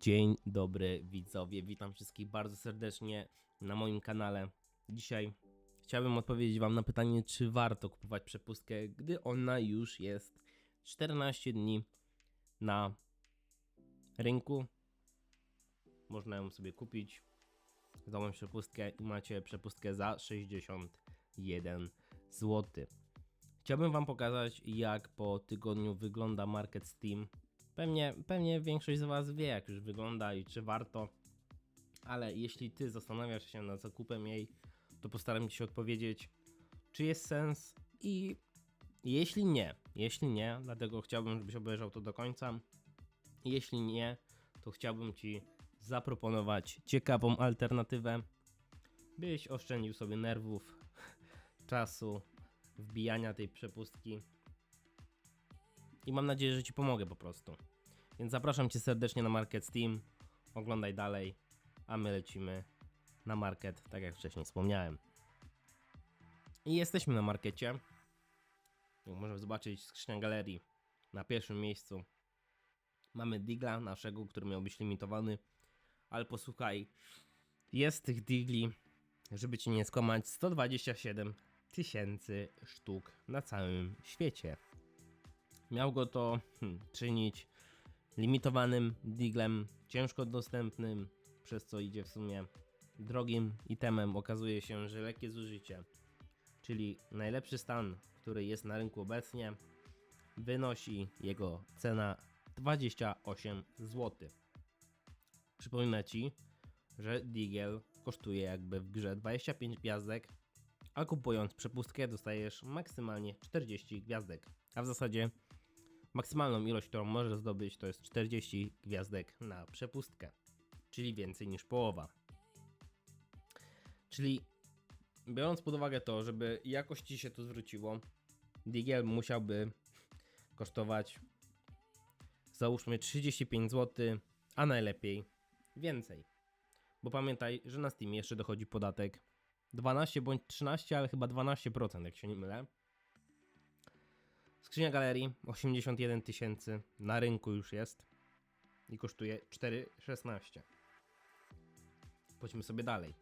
Dzień dobry widzowie, witam wszystkich bardzo serdecznie na moim kanale. Dzisiaj chciałbym odpowiedzieć wam na pytanie, czy warto kupować przepustkę, gdy ona już jest 14 dni na rynku. Można ją sobie kupić tą przepustkę i macie przepustkę za 61 zł. Chciałbym wam pokazać jak po tygodniu wygląda market Steam. Pewnie, pewnie większość z was wie jak już wygląda i czy warto, ale jeśli ty zastanawiasz się nad zakupem jej, to postaram się odpowiedzieć, czy jest sens i jeśli nie, jeśli nie, dlatego chciałbym, żebyś obejrzał to do końca. Jeśli nie, to chciałbym ci zaproponować ciekawą alternatywę, byś oszczędził sobie nerwów, czasu, wbijania tej przepustki. I mam nadzieję, że Ci pomogę po prostu. Więc zapraszam Cię serdecznie na Market Steam. Oglądaj dalej, a my lecimy na market, tak jak wcześniej wspomniałem. I jesteśmy na markecie. Jak możemy zobaczyć, skrzynia galerii na pierwszym miejscu. Mamy Digla naszego, który miał być limitowany. Ale posłuchaj, jest tych Digli, żeby Ci nie skłamać, 127 tysięcy sztuk na całym świecie. Miał go to hmm, czynić limitowanym diglem, ciężko dostępnym, przez co idzie w sumie drogim itemem. Okazuje się, że lekkie zużycie, czyli najlepszy stan, który jest na rynku obecnie, wynosi jego cena 28 zł. Przypomnę Ci, że Digel kosztuje jakby w grze 25 gwiazdek, a kupując przepustkę dostajesz maksymalnie 40 gwiazdek. A w zasadzie maksymalną ilość, którą możesz zdobyć to jest 40 gwiazdek na przepustkę, czyli więcej niż połowa. Czyli biorąc pod uwagę to, żeby jakoś Ci się to zwróciło, Digiel musiałby kosztować załóżmy 35 zł, a najlepiej więcej. Bo pamiętaj, że na Steamie jeszcze dochodzi podatek 12 bądź 13, ale chyba 12%, jak się nie mylę. Skrzynia galerii 81 tysięcy na rynku już jest i kosztuje 4,16. Pójdźmy sobie dalej.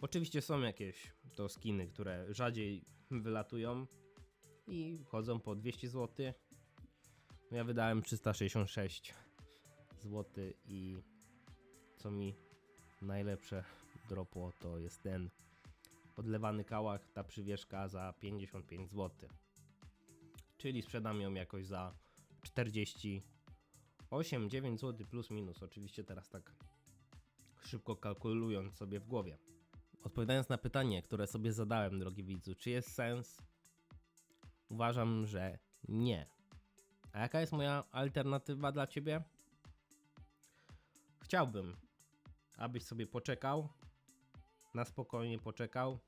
Oczywiście są jakieś to skiny, które rzadziej wylatują i chodzą po 200 zł. Ja wydałem 366 zł i co mi najlepsze dropło to jest ten podlewany kałach, ta przywieszka za 55 zł. Czyli sprzedam ją jakoś za 48, 9 zł plus minus. Oczywiście teraz tak szybko kalkulując sobie w głowie. Odpowiadając na pytanie, które sobie zadałem, drogi widzu, czy jest sens? Uważam, że nie. A jaka jest moja alternatywa dla ciebie? Chciałbym, abyś sobie poczekał, na spokojnie poczekał,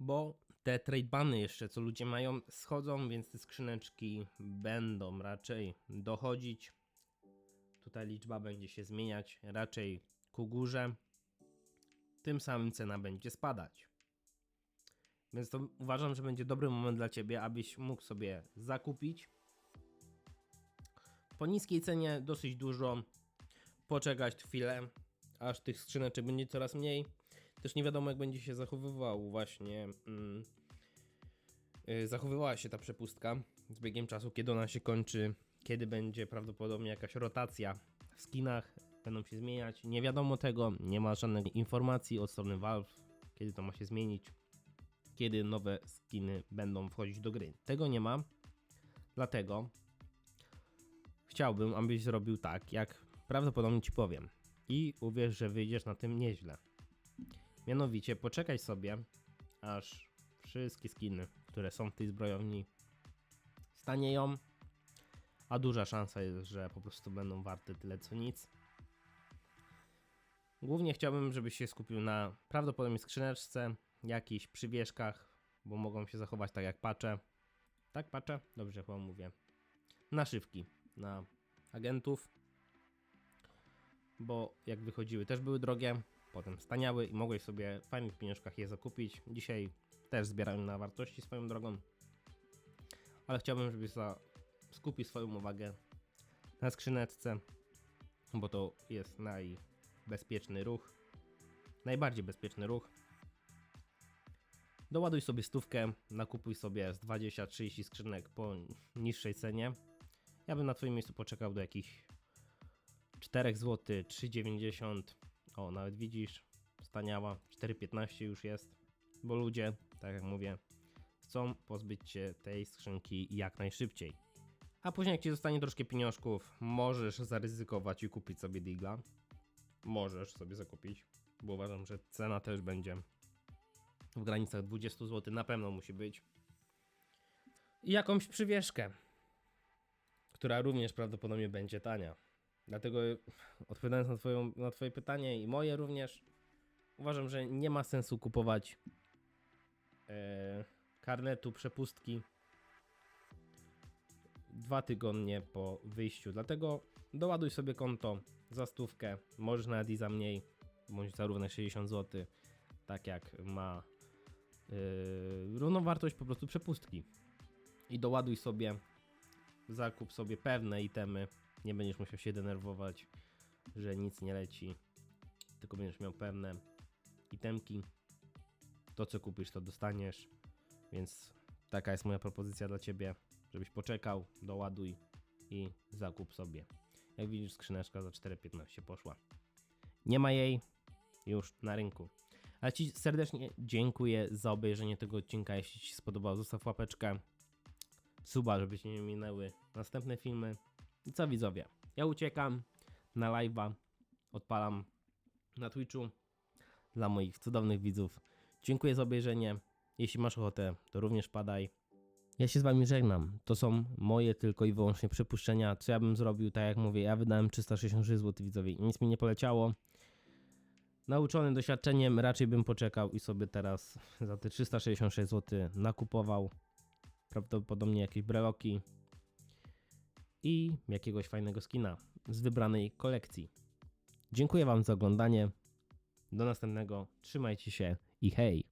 bo te trade bany jeszcze, co ludzie mają, schodzą, więc te skrzyneczki będą raczej dochodzić. Tutaj liczba będzie się zmieniać raczej ku górze. Tym samym cena będzie spadać. Więc to uważam, że będzie dobry moment dla Ciebie, abyś mógł sobie zakupić. Po niskiej cenie dosyć dużo. Poczekać chwilę, aż tych skrzyneczek będzie coraz mniej. Też nie wiadomo, jak będzie się zachowywał właśnie. Mm, yy, zachowywała się ta przepustka z biegiem czasu, kiedy ona się kończy, kiedy będzie prawdopodobnie jakaś rotacja w skinach, będą się zmieniać. Nie wiadomo tego, nie ma żadnej informacji od strony Valve, kiedy to ma się zmienić, kiedy nowe skiny będą wchodzić do gry. Tego nie ma, dlatego chciałbym, abyś zrobił tak, jak prawdopodobnie ci powiem. I uwierz, że wyjdziesz na tym nieźle. Mianowicie poczekaj sobie, aż wszystkie skiny, które są w tej zbrojowni, stanieją, a duża szansa jest, że po prostu będą warte tyle co nic. Głównie chciałbym, żebyś się skupił na prawdopodobnie skrzyneczce, jakichś przywieszkach, bo mogą się zachować tak jak pacze. Tak, pacze? Dobrze chyba mówię. Naszywki na agentów, bo jak wychodziły też były drogie, potem staniały i mogłeś sobie w fajnych pieniążkach je zakupić. Dzisiaj też zbierają na wartości swoją drogą, ale chciałbym, żebyś za... skupił swoją uwagę na skrzyneczce, bo to jest najbezpieczny ruch, najbardziej bezpieczny ruch. Doładuj sobie stówkę, nakupuj sobie z 20-30 skrzynek po niższej cenie. Ja bym na twoim miejscu poczekał do jakichś 4 zł, 3,90. O, nawet widzisz, staniała, 4,15 już jest, bo ludzie, tak jak mówię, chcą pozbyć się tej skrzynki jak najszybciej. A później jak ci zostanie troszkę pieniążków, możesz zaryzykować i kupić sobie Digla. Możesz sobie zakupić, bo uważam, że cena też będzie w granicach 20 zł, na pewno musi być. I jakąś przywieszkę, która również prawdopodobnie będzie tania. Dlatego odpowiadając na, twoją, na twoje pytanie i moje również, uważam, że nie ma sensu kupować e, karnetu przepustki dwa tygodnie po wyjściu. Dlatego doładuj sobie konto za stówkę, możesz nawet i za mniej, bądź za równe 60 zł, tak jak ma yy, równowartość po prostu przepustki. I doładuj sobie, zakup sobie pewne itemy, nie będziesz musiał się denerwować, że nic nie leci, tylko będziesz miał pewne itemki. To co kupisz, to dostaniesz, więc taka jest moja propozycja dla ciebie żebyś poczekał, doładuj i zakup sobie. Jak widzisz, skrzyneczka za 4,15 poszła. Nie ma jej już na rynku. Ale Ci serdecznie dziękuję za obejrzenie tego odcinka. Jeśli Ci się spodobał, zostaw łapeczkę, suba, żeby Cię nie minęły następne filmy. I co widzowie? Ja uciekam na live'a, odpalam na Twitchu dla moich cudownych widzów. Dziękuję za obejrzenie. Jeśli masz ochotę, to również padaj. Ja się z wami żegnam. To są moje tylko i wyłącznie przypuszczenia. Co ja bym zrobił, tak jak mówię, ja wydałem 366 zł widzowie nic mi nie poleciało. Nauczony doświadczeniem raczej bym poczekał i sobie teraz za te 366 zł nakupował prawdopodobnie jakieś breloki i jakiegoś fajnego skina z wybranej kolekcji. Dziękuję wam za oglądanie. Do następnego. Trzymajcie się i hej!